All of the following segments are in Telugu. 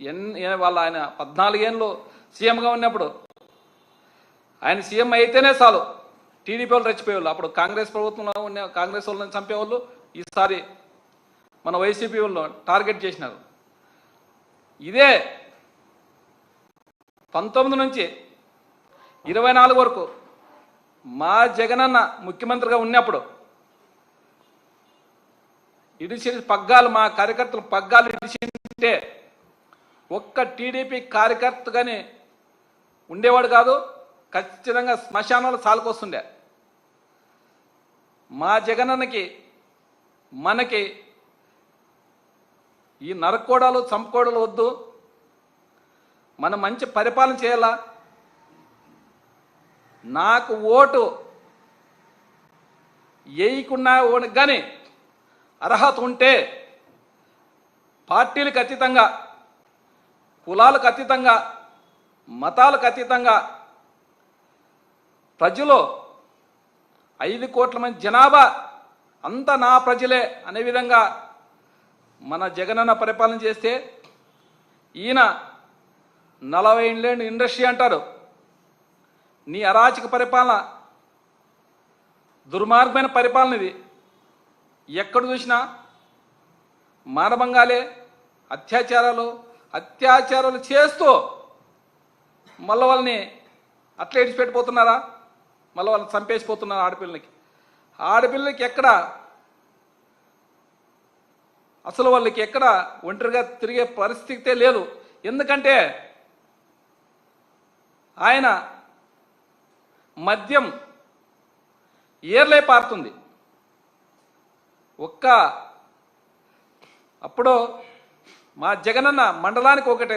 ఎన్ని వాళ్ళ ఆయన పద్నాలుగేళ్ళు సీఎంగా ఉన్నప్పుడు ఆయన సీఎం అయితేనే చాలు. టీడీపీ వాళ్ళు రెచ్చిపోయేవాళ్ళు. అప్పుడు కాంగ్రెస్ ప్రభుత్వంలో ఉన్న కాంగ్రెస్ వాళ్ళని చంపేవాళ్ళు. ఈసారి మన వైసీపీ వాళ్ళు టార్గెట్ చేసినారు. ఇదే పంతొమ్మిది నుంచి ఇరవై నాలుగు వరకు మా జగనన్న ముఖ్యమంత్రిగా ఉన్నప్పుడు ఇడిచి పగ్గాలు మా కార్యకర్తలు పగ్గాలు ఇడిచింటే ఒక్క టీడీపీ కార్యకర్త కానీ ఉండేవాడు కాదు ఖచ్చితంగా శ్మశానంలో సాలుకొస్తుండే. మా జగనన్నకి మనకి ఈ నరకోడాలు చంపకోడలు వద్దు. మనం మంచి పరిపాలన చేయాలా? నాకు ఓటు వేయకున్నా కానీ అర్హత ఉంటే పార్టీలకు అతీతంగా కులాలకు అతీతంగా మతాలకు అతీతంగా ప్రజలు ఐదు కోట్ల మంది జనాభా అంతా నా ప్రజలే అనే విధంగా మన జగనన్న పరిపాలన చేస్తే ఈయన నలభై ఏళ్ళేండి ఇండస్ట్రీ అంటారు. నీ అరాచక పరిపాలన దుర్మార్గమైన పరిపాలన ఇది. ఎక్కడ చూసినా మానభంగాలే అత్యాచారాలు అత్యాచారాలు చేస్తూ మళ్ళీ వాళ్ళని అట్లా ఇడిచిపెట్టిపోతున్నారా మళ్ళీ వాళ్ళని చంపేసిపోతున్నారు ఆడపిల్లలకి. ఆడపిల్లలకి ఎక్కడ? అసలు వాళ్ళకి ఎక్కడ ఒంటరిగా తిరిగే పరిస్థితే లేదు. ఎందుకంటే ఆయన మద్యం ఏర్లే పారుతుంది. ఒక్క అప్పుడు మా జగనన్న మండలానికి ఒకటి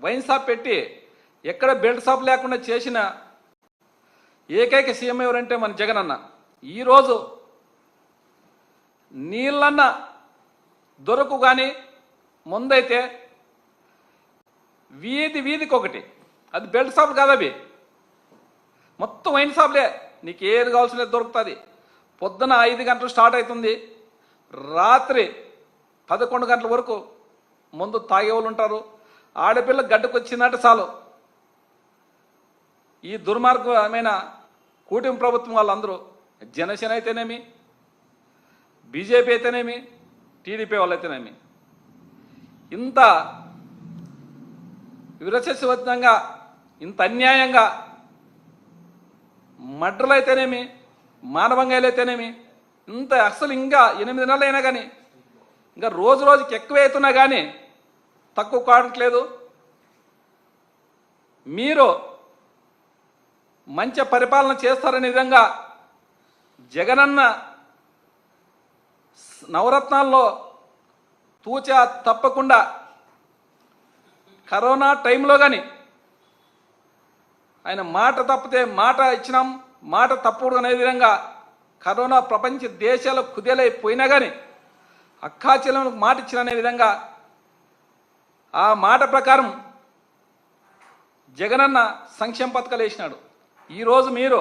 వైన్ షాప్ పెట్టి ఎక్కడ బెల్ట్ షాప్ లేకుండా చేసిన ఏకైక సీఎం ఎవరంటే మన జగనన్న. ఈరోజు నీళ్ళన్న దొరకు కానీ ముందైతే వీధి వీధికి ఒకటి. అది బెల్ట్ షాప్ కాదు అవి. మొత్తం వైన్ షాప్లే. నీకు ఏది కావాల్సిన దొరుకుతుంది. పొద్దున ఐదు గంటలు స్టార్ట్ అవుతుంది. రాత్రి పదకొండు గంటల వరకు ముందు తాగేవాళ్ళు ఉంటారు. ఆడపిల్ల గడ్డకొచ్చిందంట చాలు. ఈ దుర్మార్గమైన కూటమి ప్రభుత్వం వాళ్ళందరూ జనసేన అయితేనేమి బీజేపీ అయితేనేమి టీడీపీ వాళ్ళు అయితేనేమి. ఇంత విరచస్వతంగా ఇంత అన్యాయంగా మడ్రలు అయితేనేమి మానవంగాలు అయితేనేమి ఇంత అసలు ఇంకా ఎనిమిది నెలలు అయినా కానీ ఇంకా రోజు రోజుకి ఎక్కువ అవుతున్నా కానీ తక్కువ కావట్లేదు మీరు మంచి పరిపాలన చేస్తారనే విధంగా జగనన్న నవరత్నాల్లో తూచా తప్పకుండా కరోనా టైంలో కానీ ఆయన మాట తప్పితే మాట ఇచ్చినాం మాట తప్పుడు అనే విధంగా కరోనా ప్రపంచ దేశాలు కుదేలైపోయినా కానీ అక్కాచెల్లెలకు మాట ఇచ్చిననే విధంగా ఆ మాట ప్రకారం జగనన్న సంక్షేమ పథకాలు వేసినాడు. ఈరోజు మీరు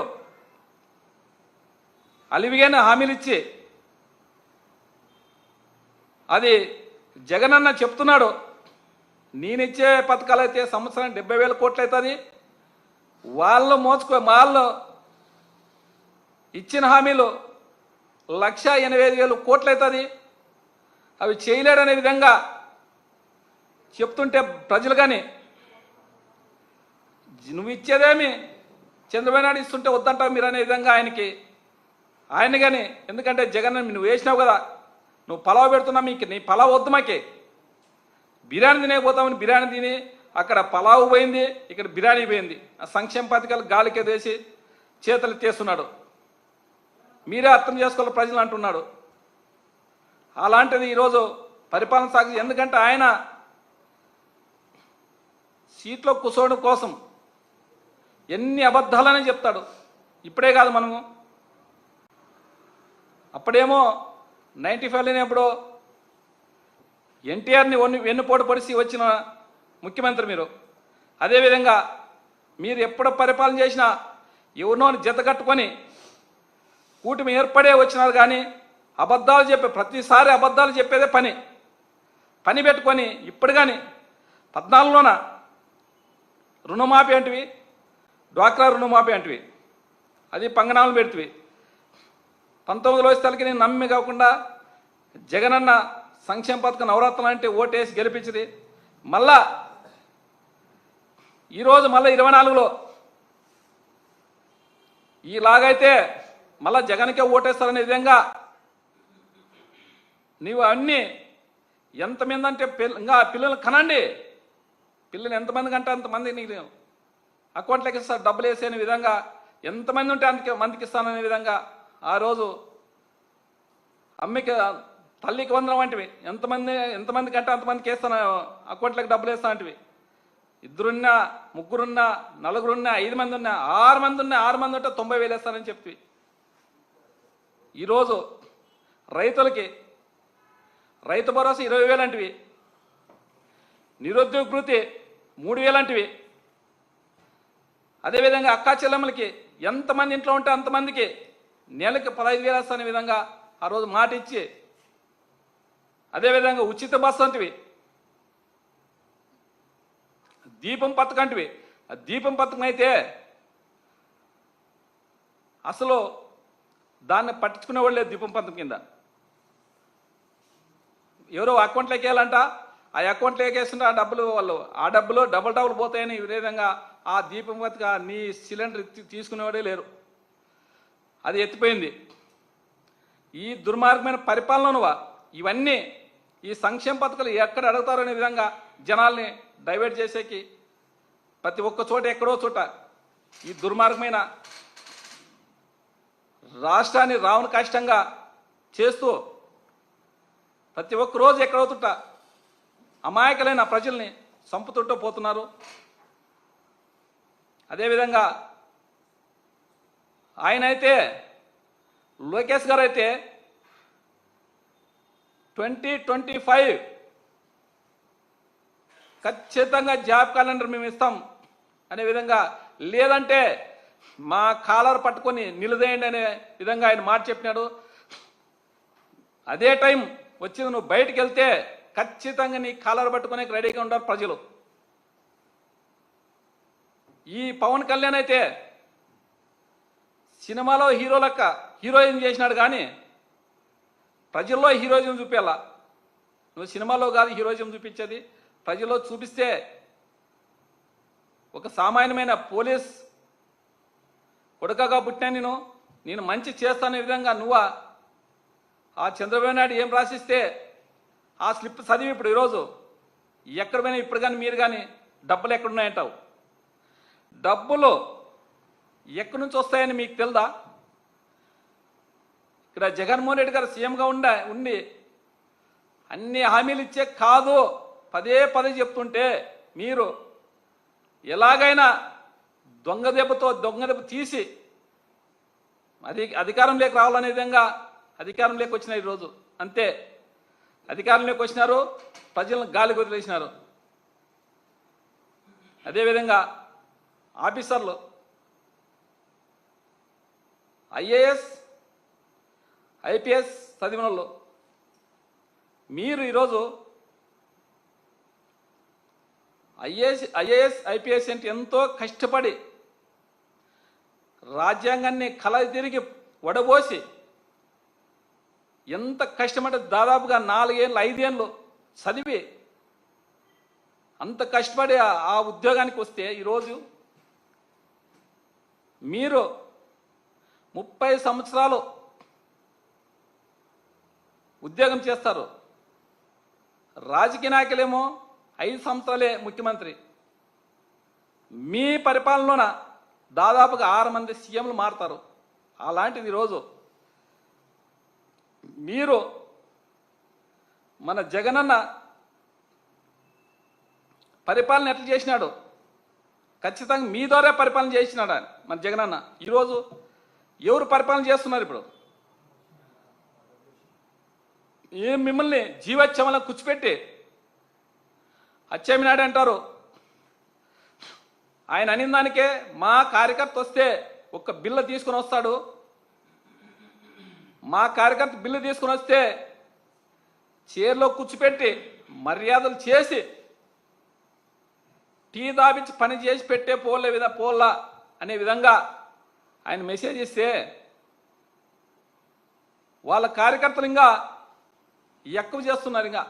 అలివిగైన హామీలు ఇచ్చి అది జగనన్న చెప్తున్నాడు నేనిచ్చే పథకాలు అయితే సంవత్సరం డెబ్బై వేల కోట్లు అవుతుంది వాళ్ళు మోసుకో వాళ్ళు ఇచ్చిన హామీలు లక్ష ఎనభై ఐదు వేలు కోట్లు అవుతుంది అవి చేయలేడనే విధంగా చెప్తుంటే ప్రజలు కానీ నువ్వు ఇచ్చేదేమి? చంద్రబాబు నాయుడు ఇస్తుంటే వద్దంటావు మీరు అనే విధంగా ఆయనకి. ఆయన కానీ ఎందుకంటే జగన్ నువ్వు వేసినావు కదా నువ్వు పలావ్ పెడుతున్నా మీకు నీ పలావ్ వద్దు మాకే. బిర్యానీ తినేకపోతామని బిర్యానీ తిని అక్కడ పలావ్ పోయింది ఇక్కడ బిర్యానీ పోయింది. ఆ సంక్షేమ పథకాలు గాలికి వేసి చేతులు తీస్తున్నాడు. మీరే అర్థం చేసుకోవాలి ప్రజలు అంటున్నాడు. అలాంటిది ఈరోజు పరిపాలన సాగు ఎందుకంటే ఆయన సీట్లో కూర్చోవడం కోసం ఎన్ని అబద్ధాలని చెప్తాడు. ఇప్పుడే కాదు మనము. అప్పుడేమో నైంటీ ఫైవ్ లేనప్పుడు ఎన్టీఆర్ని వన్ వెన్నుపోటు పొడిచి వచ్చిన ముఖ్యమంత్రి మీరు. అదేవిధంగా మీరు ఎప్పుడు పరిపాలన చేసినా ఎవరినో జత కట్టుకొని కూటమి ఏర్పడే వచ్చినారు కానీ అబద్ధాలు చెప్పే ప్రతిసారి అబద్ధాలు చెప్పేదే పని. పని పెట్టుకొని ఇప్పుడు కానీ పద్నాలుగులోన రుణమాఫీ అంటివి డ్వాక్రా రుణమాఫీ అంటివి. అది పంగనాలు పెడితివి. పంతొమ్మిదిలో స్థలకి నేను నమ్మి కాకుండా జగనన్న సంక్షేమ పథకం నవరత్నం అంటే ఓటేసి గెలిపించింది. మళ్ళా ఈరోజు మళ్ళీ ఇరవై నాలుగులో ఈలాగైతే మళ్ళా జగన్కే ఓటేస్తారనే విధంగా నీవు అన్నీ ఎంతమంది అంటే పిల్ల ఇంకా పిల్లలు కనండి. పిల్లలు ఎంతమంది కంటే అంతమంది నీకు అకౌంట్లోకి ఇస్తారు డబ్బులు వేసేని విధంగా. ఎంతమంది ఉంటే అంత మందికి ఇస్తాననే విధంగా. ఆ రోజు అమ్మికి తల్లికి వందనం వంటివి ఎంతమంది ఎంతమంది కంటే అంతమందికి వేస్తాను అకౌంట్లోకి డబ్బులు వేస్తా అంటివి. ఇద్దరున్నా ముగ్గురున్నా నలుగురున్నా ఐదు మంది ఉన్నా ఆరు మంది ఉన్నా ఆరు మంది ఉంటే తొంభై వేలు వేస్తానని చెప్పి ఈరోజు రైతులకి రైతు భరోసా ఇరవై వేలాంటివి నిరుద్యోగ భృతి మూడు వేలాంటివి అదేవిధంగా అక్కా చెల్లెమ్మలకి ఎంతమంది ఇంట్లో ఉంటే అంతమందికి నెలకి పదహైదు వేలు వేస్తానే విధంగా ఆ రోజు మాట ఇచ్చి అదేవిధంగా ఉచిత బస్సు అంటివి. దీపం పథకం అంటివి. ఆ దీపం పథకం అయితే అసలు దాన్ని పట్టించుకునే వాళ్ళు లేదు దీపం పథకం కింద. ఎవరో అకౌంట్లోకి వేయాలంట ఆ అకౌంట్లోకి వేసిన ఆ డబ్బులు వాళ్ళు ఆ డబ్బులు డబుల్ డబుల్ పోతాయని ఈ విధంగా ఆ దీపం బతుక నీ సిలిండర్ తీసుకునేవాడే లేరు. అది ఎత్తిపోయింది. ఈ దుర్మార్గమైన పరిపాలనవా ఇవన్నీ ఈ సంక్షేమ పథకాలు ఎక్కడ అడుగుతారో అనే విధంగా జనాల్ని డైవర్ట్ చేసేకి ప్రతి ఒక్క చోట ఎక్కడో చోట ఈ దుర్మార్గమైన రాష్ట్రాన్ని రావును కష్టంగా చేస్తూ ప్రతి ఒక్క రోజు ఎక్కడవుతుంట అమాయకులైన ప్రజల్ని చంపుతుంటూ పోతున్నారు. అదేవిధంగా ఆయన అయితే లోకేష్ గారు అయితే ట్వంటీ ట్వంటీ ఫైవ్ ఖచ్చితంగా జాబ్ క్యాలెండర్ మేము ఇస్తాం. అనే విధంగా లేదంటే మా కాలర్ పట్టుకొని నిలదేయండి అనే విధంగా ఆయన మాట చెప్పినాడు. అదే టైం వచ్చింది నువ్వు బయటికి వెళ్తే ఖచ్చితంగా నీ కాలర్ పట్టుకునే రెడీగా ఉంటారు ప్రజలు. ఈ పవన్ కళ్యాణ్ అయితే సినిమాలో హీరో లెక్క హీరోయిన్ చేసినాడు కానీ ప్రజల్లో హీరోయిజం చూపేలా. నువ్వు సినిమాలో కాదు హీరోయిజం చూపించేది. ప్రజల్లో చూపిస్తే ఒక సామాన్యమైన పోలీస్ కొడుకగా పుట్టినా నేను నేను మంచి చేస్తానే విధంగా నువ్వు ఆ చంద్రబాబు నాయుడు ఏం రాసిస్తే ఆ స్లిప్ చదివి ఇప్పుడు ఈరోజు ఎక్కడ పోయినా ఇప్పుడు కానీ మీరు కానీ డబ్బులు ఎక్కడున్నాయంటావు డబ్బులు ఎక్కడి నుంచి వస్తాయని మీకు తెలుదా? ఇక్కడ జగన్మోహన్ రెడ్డి గారు సీఎంగా ఉండ ఉండి అన్ని హామీలు ఇచ్చే కాదు. పదే పదే చెప్తుంటే మీరు ఎలాగైనా దొంగ దెబ్బతో దొంగ దెబ్బ తీసి అది అధికారం లేక రావాలనే విధంగా అధికారంలోకి వచ్చిన ఈరోజు అంతే. అధికారంలోకి వచ్చినారు ప్రజలను గాలి వదిలేసినారు అదేవిధంగా ఆఫీసర్లు ఐఏఎస్ ఐపీఎస్ చదివిన మీరు ఈరోజు ఐఏఎస్ ఐఏఎస్ ఐపీఎస్ అంటే ఎంతో కష్టపడి రాజ్యాంగాన్ని కల తిరిగి వడబోసి ఎంత కష్టమంటే దాదాపుగా నాలుగేళ్ళు ఐదేళ్ళు చదివి అంత కష్టపడి ఆ- ఆ ఉద్యోగానికి వస్తే ఈరోజు మీరు ముప్పై సంవత్సరాలు ఉద్యోగం చేస్తారు. రాజకీయ నాయకులేమో ఐదు సంవత్సరాలే ముఖ్యమంత్రి. మీ పరిపాలనలోన దాదాపుగా ఆరు మంది సీఎంలు మారుతారు. అలాంటిది ఈరోజు. మీరు మన జగనన్న పరిపాలన ఎట్లా చేసినాడు? ఖచ్చితంగా మీ ద్వారా పరిపాలన చేసినాడు మన జగనన్న? ఈరోజు ఎవరు పరిపాలన చేస్తున్నారు ఇప్పుడు? ఏం మిమ్మల్ని జీవోత్సవంలో కూర్చోపెట్టి అచ్చెమినాడు అంటారు. ఆయన అనిన దానికే మా కార్యకర్త వస్తే ఒక బిల్ల తీసుకుని వస్తాడు. మా కార్యకర్త బిల్లు తీసుకుని వస్తే చైర్లో కూర్చోపెట్టి మర్యాదలు చేసి టీ దాపించి పని చేసి పెట్టే పోలే విధ పోల్లా అనే విధంగా ఆయన మెసేజ్ ఇస్తే వాళ్ళ కార్యకర్తలు ఇంకా ఎక్కువ చేస్తున్నారు ఇంకా.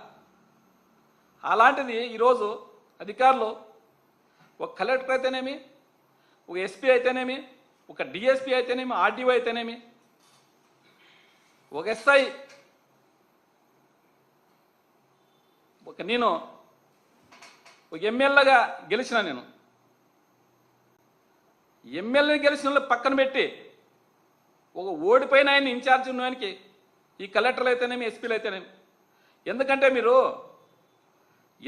అలాంటిది ఈరోజు అధికారులు ఒక కలెక్టర్ అయితేనేమి ఒక ఎస్పీ అయితేనేమి ఒక డిఎస్పీ అయితేనేమి ఆర్డీఓ అయితేనేమి ఒక ఎస్ఐ ఒక నేను ఒక ఎమ్మెల్యేగా గెలిచిన నేను. ఎమ్మెల్యేని గెలిచిన వాళ్ళు పక్కన పెట్టి ఒక ఓడిపోయిన ఆయన ఇన్ఛార్జ్ ఉన్నవానికి ఈ కలెక్టర్లు అయితేనేమి ఎస్పీలు అయితేనేమి ఎందుకంటే మీరు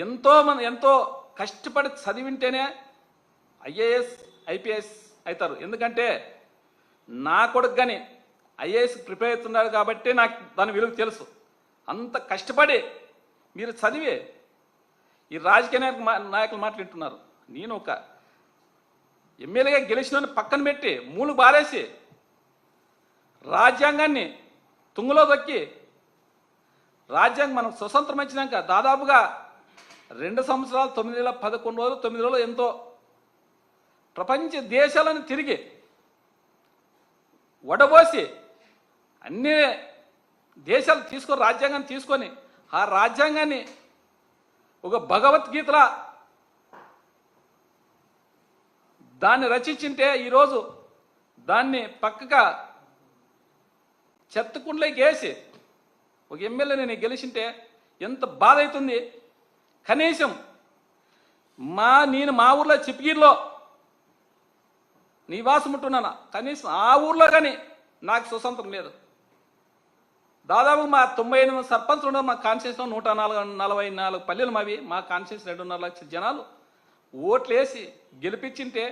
ఎంతో మంది ఎంతో కష్టపడి చదివింటేనే ఐఏఎస్ ఐపీఎస్ అవుతారు. ఎందుకంటే నా కొడుకు కానీ ఐఏఎస్ ప్రిపేర్ అవుతున్నారు కాబట్టి నాకు దాని విలువ తెలుసు. అంత కష్టపడి మీరు చదివే ఈ రాజకీయ నాయకు మా- నాయకులు మాట్లాడుతున్నారు. నేను ఒక ఎమ్మెల్యేగా గెలిచిన పక్కన పెట్టి మూలు బారేసి రాజ్యాంగాన్ని తుంగులో దొక్కి రాజ్యాంగం మనకు స్వతంత్రం వచ్చినాక దాదాపుగా రెండు సంవత్సరాలు తొమ్మిది నెలల పదకొండు రోజులు తొమ్మిది రోజులు ఎంతో ప్రపంచ దేశాలను తిరిగి వడబోసి అన్ని దేశాలు తీసుకొని రాజ్యాంగాన్ని తీసుకొని ఆ రాజ్యాంగాన్ని ఒక భగవద్గీతలా దాన్ని రచించింటే ఈరోజు దాన్ని పక్కగా చెత్తకుండలోకి వేసి ఒక ఎమ్మెల్యే నేను గెలిచింటే ఎంత బాధ అవుతుంది. కనీసం మా నేను మా ఊర్లో చిప్పగిరిలో నివాసం ఉంటున్నాను కనీసం ఆ ఊర్లో కానీ నాకు స్వతంత్రం లేదు. దాదాపు మా తొంభై ఎనిమిది సర్పంచ్ ఉన్నారు. మా కాన్స్టిట్యూన్స్లో నూట నాలుగు నలభై నాలుగు పల్లెలు మావి. మా కాన్స్టిట్యూన్స్ రెండున్నర లక్షల జనాలు. ఓట్లు వేసి గెలిపించింటే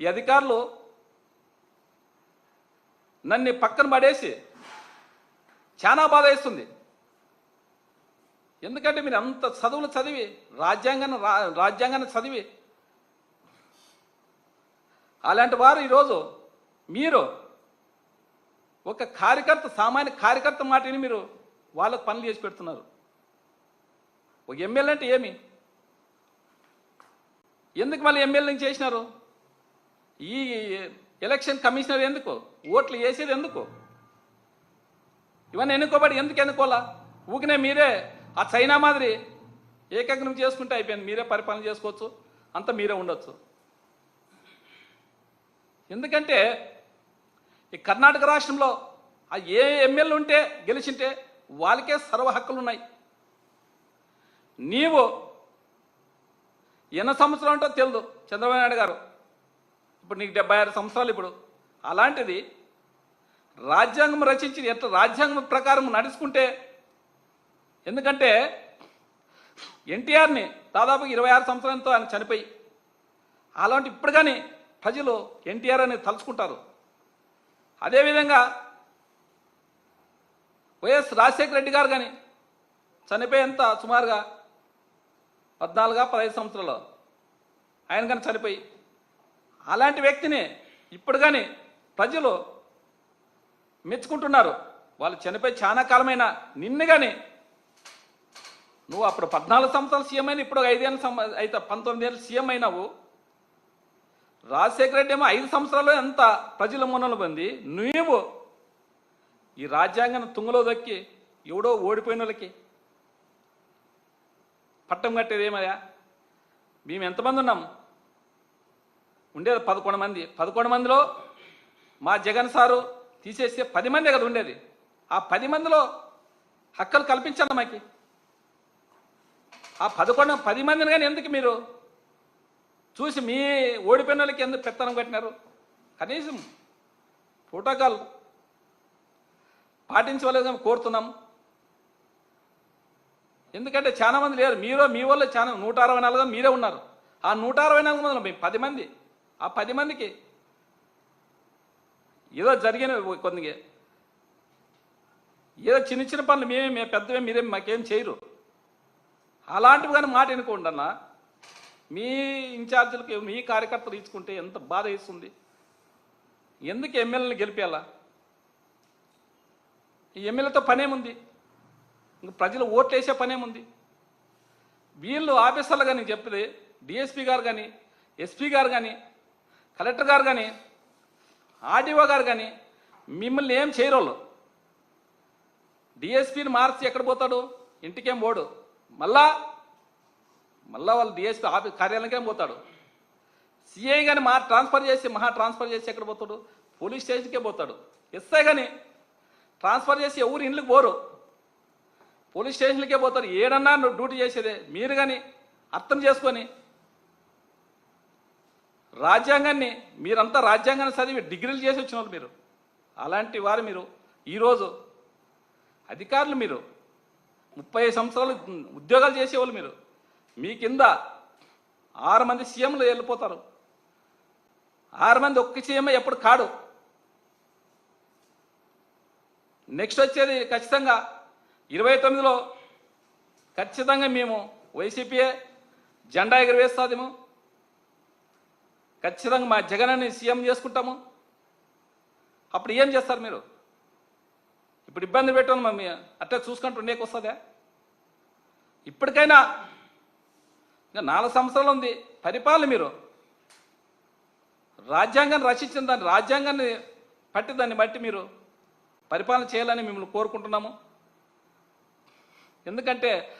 ఈ అధికారులు నన్ను పక్కన పడేసి చాలా బాధ వేస్తుంది. ఎందుకంటే మీరు అంత చదువులు చదివి రాజ్యాంగాన్ని రా రాజ్యాంగాన్ని చదివి అలాంటి వారు ఈరోజు మీరు ఒక కార్యకర్త సామాన్య కార్యకర్త మాటని మీరు వాళ్ళకు పనులు చేసి పెడుతున్నారు. ఒక ఎమ్మెల్యే అంటే ఏమి? ఎందుకు మళ్ళీ ఎమ్మెల్యేని చేసినారు? ఈ ఎలక్షన్ కమిషనర్ ఎందుకు? ఓట్లు వేసేది ఎందుకు? ఇవన్నీ ఎన్నుకోబడి ఎందుకు ఎన్నుకోవాలా? ఊకినే మీరే ఆ చైనా మాదిరి ఏకగ్నం చేసుకుంటే అయిపోయింది. మీరే పరిపాలన చేసుకోవచ్చు. అంతా మీరే ఉండొచ్చు. ఎందుకంటే ఈ కర్ణాటక రాష్ట్రంలో ఆ ఏ ఎమ్మెల్యే ఉంటే గెలిచింటే వాళ్ళకే సర్వ హక్కులు ఉన్నాయి నీవు ఎన్ని సంవత్సరాలు ఉంటో తెలియదు చంద్రబాబు నాయుడు గారు. ఇప్పుడు నీకు డెబ్బై ఆరు సంవత్సరాలు ఇప్పుడు. అలాంటిది రాజ్యాంగం రచించి ఎట్లా రాజ్యాంగం ప్రకారం నడుచుకుంటే ఎందుకంటే ఎన్టీఆర్ని దాదాపు ఇరవై ఆరు సంవత్సరాలతో ఆయన చనిపోయి అలాంటి ఇప్పుడు కానీ ప్రజలు ఎన్టీఆర్ అని తలుచుకుంటారు. అదేవిధంగా వైఎస్ రాజశేఖర రెడ్డి గారు కానీ చనిపోయేంత సుమారుగా పద్నాలుగా పదహైదు సంవత్సరాలు ఆయన కానీ చనిపోయి అలాంటి వ్యక్తిని ఇప్పుడు కానీ ప్రజలు మెచ్చుకుంటున్నారు. వాళ్ళు చనిపోయి చాలా కాలమైన నిన్ను కానీ నువ్వు అప్పుడు పద్నాలుగు సంవత్సరాలు సీఎం అయినా ఇప్పుడు ఐదేళ్ళ సం అయితే పంతొమ్మిది ఏళ్ళు సీఎం అయినావు. రాజశేఖర రెడ్డి ఏమో ఐదు సంవత్సరాలు ఎంత ప్రజల మొన్నలు పొంది నువ్వు ఈ రాజ్యాంగాన్ని తుంగలో దక్కి ఎవడో ఓడిపోయిన వాళ్ళకి పట్టం కట్టేది ఏమయ్యా? మేము ఎంతమంది ఉన్నాం? ఉండేది పదకొండు మంది. పదకొండు మందిలో మా జగన్ సారు తీసేస్తే పది మందే కదా ఉండేది. ఆ పది మందిలో హక్కులు కల్పించాలి మాకి? ఆ పదకొండు పది మందిని కానీ ఎందుకు మీరు చూసి మీ ఓడిపోయిన వాళ్ళకి ఎందుకు పెత్తనం కట్టినారు? కనీసం ప్రోటోకాల్ పాటించవలేదని కోరుతున్నాం. ఎందుకంటే చాలా మంది లేరు. మీరు మీ వల్ల చాలా నూట అరవై నాలుగు మీరే ఉన్నారు. ఆ నూట అరవై నాలుగు మంది మేము పది మంది. ఆ పది మందికి ఏదో జరిగిన కొన్ని ఏదో చిన్న చిన్న పనులు మేమే మేము పెద్దవే మీరేం మాకేం చేయరు. అలాంటివి కానీ మాట వినుకోండి అన్నా మీ ఇన్ఛార్జీలకి మీ కార్యకర్తలు ఇచ్చుకుంటే ఎంత బాధ ఇస్తుంది ఎందుకు ఎమ్మెల్యేని గెలిపేయాలా? ఈ ఎమ్మెల్యేతో పనేముంది? ఇంక ప్రజలు ఓట్లు వేసే పనేముంది? వీళ్ళు ఆఫీసర్లు కానీ చెప్పేది డిఎస్పీ గారు కానీ ఎస్పీ గారు కానీ కలెక్టర్ గారు కానీ ఆర్డీఓ గారు కానీ మిమ్మల్ని ఏం చేయరు డిఎస్పీని మార్చి ఎక్కడ పోతాడు? ఇంటికేం పోడు? మళ్ళా మళ్ళీ వాళ్ళు డిఎస్పీ ఆఫీస్ కార్యాలయంకే పోతాడు. సిఐ కానీ మా ట్రాన్స్ఫర్ చేసి మహా ట్రాన్స్ఫర్ చేసి ఎక్కడ పోతాడు? పోలీస్ స్టేషన్కే పోతాడు. ఎస్ఐ కానీ ట్రాన్స్ఫర్ చేసి ఎవరు ఇండ్లకు పోరు. పోలీస్ స్టేషన్లకే పోతారు. ఏడన్నా నువ్వు డ్యూటీ చేసేదే. మీరు కానీ అర్థం చేసుకొని రాజ్యాంగాన్ని మీరంతా రాజ్యాంగాన్ని చదివి డిగ్రీలు చేసి వచ్చిన వాళ్ళు మీరు. అలాంటి వారు మీరు. ఈరోజు అధికారులు మీరు. ముప్పై సంవత్సరాలు ఉద్యోగాలు చేసేవాళ్ళు మీరు. మీ కింద ఆరు మంది సీఎంలు వెళ్ళిపోతారు. ఆరు మంది ఒక్క సీఎం ఎప్పుడు కాడు. నెక్స్ట్ వచ్చేది ఖచ్చితంగా ఇరవై తొమ్మిదిలో ఖచ్చితంగా మేము వైసీపీయే జెండా ఎగురవేస్తాదేమో. ఖచ్చితంగా మా జగనాన్ని సీఎం చేసుకుంటాము. అప్పుడు ఏం చేస్తారు మీరు? ఇప్పుడు ఇబ్బంది పెట్టాను మమ్మీ అట్లా చూసుకుంటూ ఉండేకి వస్తుందా ఇప్పటికైనా ఇంకా నాలుగు సంవత్సరాలు ఉంది. పరిపాలన మీరు. రాజ్యాంగాన్ని రచించిన దాన్ని రాజ్యాంగాన్ని పట్టి దాన్ని బట్టి మీరు పరిపాలన చేయాలని మిమ్మల్ని కోరుకుంటున్నాము. ఎందుకంటే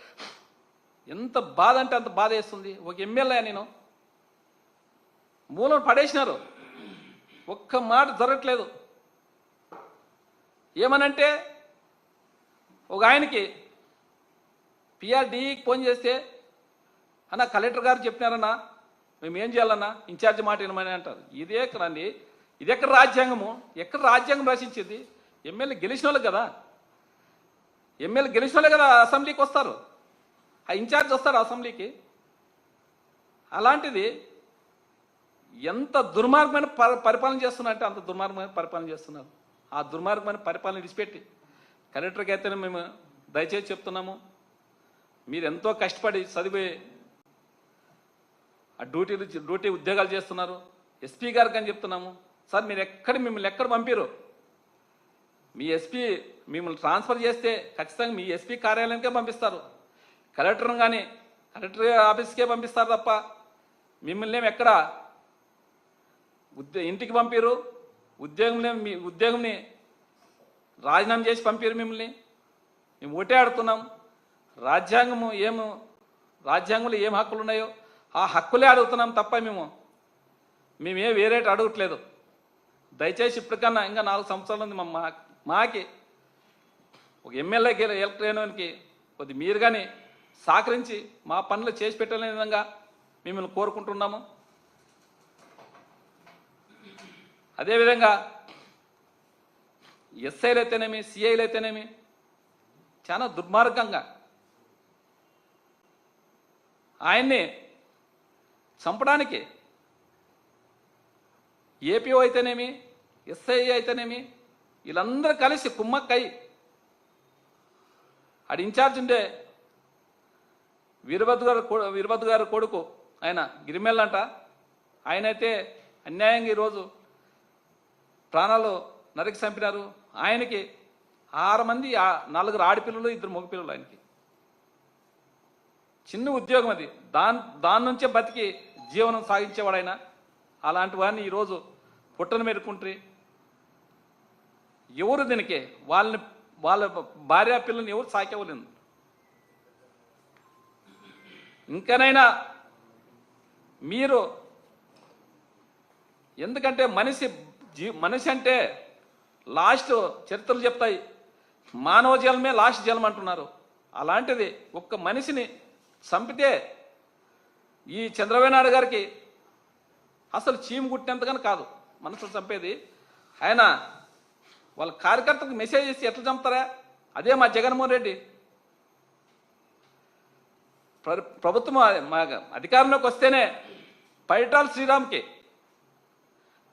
ఎంత బాధ అంటే అంత బాధ వేస్తుంది. ఒక ఎమ్మెల్యే నేను మూలం పడేసినారు. ఒక్క మాట జరగట్లేదు. ఏమనంటే ఒక ఆయనకి పిఆర్డీకి ఫోన్ చేస్తే అన్న కలెక్టర్ గారు చెప్పినారన్నా మేము ఏం చేయాలన్నా? ఇన్ఛార్జ్ మాట వినమని అంటారు. ఇదే ఎక్కడండి ఇది ఎక్కడ రాజ్యాంగము? ఎక్కడ రాజ్యాంగం రచించింది? ఎమ్మెల్యే గెలిచిన వాళ్ళు కదా. ఎమ్మెల్యే గెలిచిన వాళ్ళే కదా అసెంబ్లీకి వస్తారు. ఆ ఇన్ఛార్జ్ వస్తారు అసెంబ్లీకి. అలాంటిది ఎంత దుర్మార్గమైన పరిపాలన చేస్తున్నారంటే అంత దుర్మార్గమైన పరిపాలన చేస్తున్నారు. ఆ దుర్మార్గమైన పరిపాలన విడిచిపెట్టి. కలెక్టర్కి అయితేనే మేము దయచేసి చెప్తున్నాము. మీరు ఎంతో కష్టపడి చదివి ఆ డ్యూటీలు డ్యూటీ ఉద్యోగాలు చేస్తున్నారు. ఎస్పీ గారికి అని చెప్తున్నాము. సార్ మీరు ఎక్కడ మిమ్మల్ని ఎక్కడ పంపారు మీ ఎస్పీ మిమ్మల్ని ట్రాన్స్ఫర్ చేస్తే ఖచ్చితంగా మీ ఎస్పీ కార్యాలయానికే పంపిస్తారు. కలెక్టర్ని కానీ కలెక్టర్ ఆఫీస్కే పంపిస్తారు తప్ప మిమ్మల్ని ఏమి ఎక్కడ ఉద్యో ఇంటికి పంపారు ఉద్యోగం మీ ఉద్యోగంని రాజీనామా చేసి పంపారు మిమ్మల్ని? మేము ఓటే ఆడుతున్నాం. రాజ్యాంగము ఏము రాజ్యాంగంలో ఏం హక్కులు ఉన్నాయో ఆ హక్కులే అడుగుతున్నాం తప్ప మేము మేమే వేరేటి అడగట్లేదు. దయచేసి ఇప్పటికన్నా ఇంకా నాలుగు సంవత్సరాలు ఉంది మా మాకి. ఒక ఎమ్మెల్యేకి ఎలక్ట్ కొద్ది మీరు కానీ సహకరించి మా పనులు చేసి పెట్టలేని విధంగా మిమ్మల్ని కోరుకుంటున్నాము. అదేవిధంగా ఎస్ఐలు అయితేనేమి సిఐలు అయితేనేమి చాలా దుర్మార్గంగా ఆయన్ని చంపడానికి. ఏపీఓ అయితేనేమి ఎస్ఐ అయితేనేమి వీళ్ళందరూ కలిసి కుమ్మక్కై. ఆడ ఇన్ఛార్జ్ ఉండే వీరభద్ర గారు కొ- వీరభద్ర గారు కొడుకు ఆయన గిరిమెల్లంట ఆయన అయితే అన్యాయంగా ఈరోజు ప్రాణాలు నరికి చంపినారు. ఆయనకి ఆరు మంది ఆ- నలుగురు ఆడపిల్లలు ఇద్దరు మగపిల్లలు ఆయనకి. చిన్న ఉద్యోగం అది. దాని దాని నుంచే బతికి జీవనం సాగించేవాడైనా అలాంటి వాడిని ఈరోజు పుట్టను మెరుకుంటే ఎవరు దీనికి వాళ్ళని వాళ్ళ భార్య పిల్లల్ని ఎవరు సాకేవలేదు. ఇంకనైనా మీరు ఎందుకంటే మనిషి జీ మనిషి అంటే లాస్ట్ చరిత్రలు చెప్తాయి. మానవ జలమే లాస్ట్ జలం అంటున్నారు అలాంటిది ఒక్క మనిషిని చంపితే ఈ చంద్రబాబు నాయుడు గారికి అసలు చీము కుట్టినంతగానే కాదు. మనసులు చంపేది. ఆయన వాళ్ళ కార్యకర్తలకు మెసేజ్ ఇస్తే ఎట్లా చంపుతారా? అదే మా జగన్మోహన్ రెడ్డి. ప్ర- ప్రభుత్వం మా అధికారంలోకి వస్తేనే పైటాల్ శ్రీరామ్కి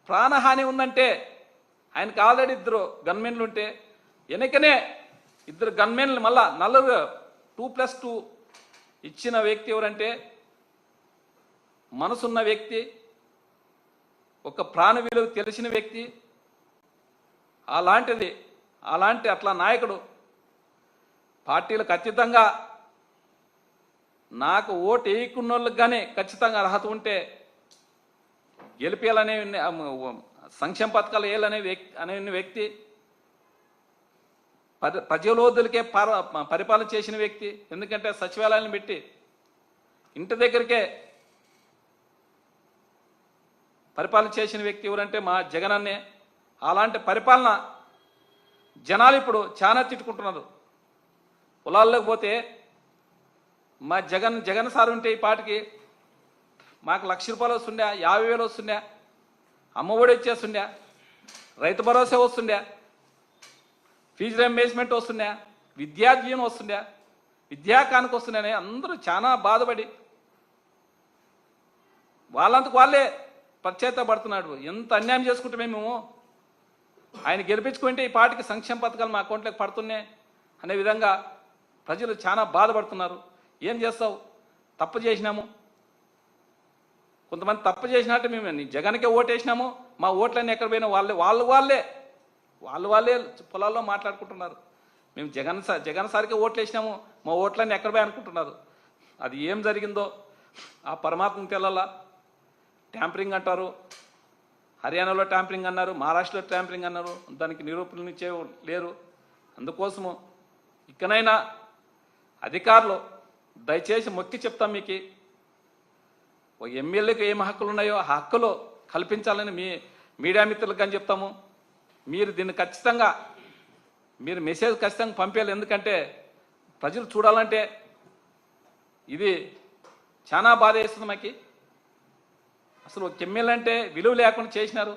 ప్రాణహాని ఉందంటే ఆయనకు ఆల్రెడీ ఇద్దరు గన్మెన్లు ఉంటే వెనకనే ఇద్దరు గన్మెన్లు మళ్ళా నలుగురు టూ ప్లస్ టూ ఇచ్చిన వ్యక్తి ఎవరంటే మనసున్న వ్యక్తి ఒక ప్రాణ విలువ తెలిసిన వ్యక్తి అలాంటిది అలాంటి అట్లా నాయకుడు పార్టీలకు ఖచ్చితంగా నాకు ఓటు వేయకున్న వాళ్ళకి కానీ ఖచ్చితంగా అర్హత ఉంటే గెలిపేయాలనే సంక్షేమ పథకాలు వేయాలనే వ్యక్తి అనే వ్యక్తి ప్రజలోదులకే పరిపాలన చేసిన వ్యక్తి ఎందుకంటే సచివాలయాన్ని పెట్టి ఇంటి దగ్గరికే పరిపాలన చేసిన వ్యక్తి ఎవరంటే మా జగనన్నే. అలాంటి పరిపాలన జనాలు ఇప్పుడు చాలా తిట్టుకుంటున్నారు. పొలాల్లోకి పోతే మా జగన్ జగన్ సార్ ఉంటే ఈ పాటికి మాకు లక్ష రూపాయలు వస్తుండే యాభై వేలు వస్తుండే అమ్మఒడి వచ్చేస్తుండే రైతు భరోసా వస్తుండే ఫీజు రెంబేస్మెంట్ వస్తుండే విద్యా దీవెన వస్తుండే విద్యాకానికి వస్తుండే అందరూ చాలా బాధపడి వాళ్ళంతకు వాళ్ళే పడుతున్నాడు. ఎంత అన్యాయం చేసుకుంటామే మేము? ఆయన గెలిపించుకుంటే ఈ పార్టీకి సంక్షేమ పథకాలు మా అకౌంట్లోకి పడుతున్నాయి అనే విధంగా ప్రజలు చాలా బాధపడుతున్నారు. ఏం చేస్తావు? తప్పు చేసినాము. కొంతమంది తప్పు చేసినట్టు మేము జగన్కే ఓటేసినాము. మా ఓట్లన్నీ ఎక్కడ పోయినా వాళ్ళే వాళ్ళు వాళ్ళే. వాళ్ళు వాళ్ళే పొలాల్లో మాట్లాడుకుంటున్నారు. మేము జగన్ సార్ జగన్ సార్కే ఓట్లు వేసినాము మా ఓట్లన్నీ ఎక్కడ పోయి అనుకుంటున్నారు. అది ఏం జరిగిందో? ఆ పరమాత్మకు తెలలా ట్యాంపరింగ్ అంటారు. హర్యానాలో ట్యాంపరింగ్ అన్నారు మహారాష్ట్రలో ట్యాంపరింగ్ అన్నారు దానికి నిరూపణలు ఇచ్చే లేరు. అందుకోసము ఇకనైనా అధికారులు దయచేసి మొక్కి చెప్తాం మీకు. ఒక ఎమ్మెల్యేకి ఏం హక్కులు ఉన్నాయో ఆ హక్కులు కల్పించాలని మీ మీడియా మిత్రులకు కానీ చెప్తాము. మీరు దీన్ని ఖచ్చితంగా మీరు మెసేజ్ ఖచ్చితంగా పంపించాలి ఎందుకంటే ప్రజలు చూడాలంటే ఇది చాలా బాధ వేస్తుంది మాకు. అసలు ఎమ్మెల్యే అంటే విలువ లేకుండా చేసినారు.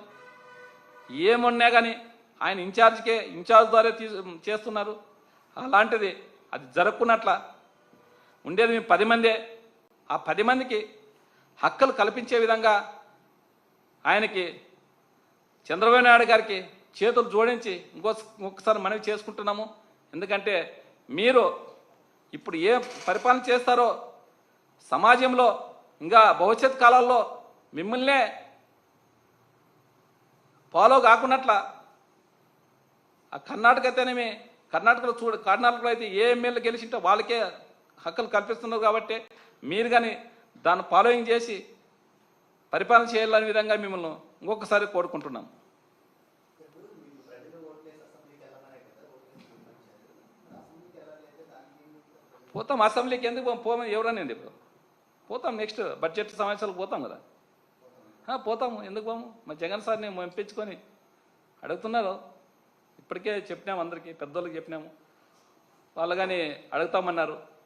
ఏమున్నా కానీ ఆయన ఇన్ఛార్జ్కే ఇన్ఛార్జ్ ద్వారా చేస్తున్నారు. అలాంటిది అది జరుపుకున్నట్ల ఉండేది మేము పది మందే. ఆ పది మందికి హక్కులు కల్పించే విధంగా ఆయనకి చంద్రబాబు నాయుడు గారికి చేతులు జోడించి ఇంకో ఇంకొకసారి మనవి చేసుకుంటున్నాము. ఎందుకంటే మీరు ఇప్పుడు ఏ పరిపాలన చేస్తారో సమాజంలో ఇంకా భవిష్యత్ కాలాల్లో మిమ్మల్నే ఫాలో కాకున్నట్ల ఆ కర్ణాటక అయితేనేమి కర్ణాటకలో చూడ కర్ణాటకలో అయితే ఏ ఎమ్మెల్యే గెలిచింటే వాళ్ళకే హక్కులు కల్పిస్తున్నారు కాబట్టి మీరు కానీ దాన్ని ఫాలోయింగ్ చేసి పరిపాలన చేయాలనే విధంగా మిమ్మల్ని ఇంకొకసారి కోరుకుంటున్నాం. పోతాం అసెంబ్లీకి ఎందుకు పోమని ఎవరనేది ఇప్పుడు పోతాం నెక్స్ట్ బడ్జెట్ సమావేశాలకు పోతాం కదా. పోతాము ఎందుకు పోము? మా జగన్ సార్ని మెప్పించుకొని అడుగుతున్నారు. ఇప్పటికే చెప్పినాము అందరికీ పెద్దోళ్ళకి చెప్పినాము. వాళ్ళు కానీ అడుగుతామన్నారు.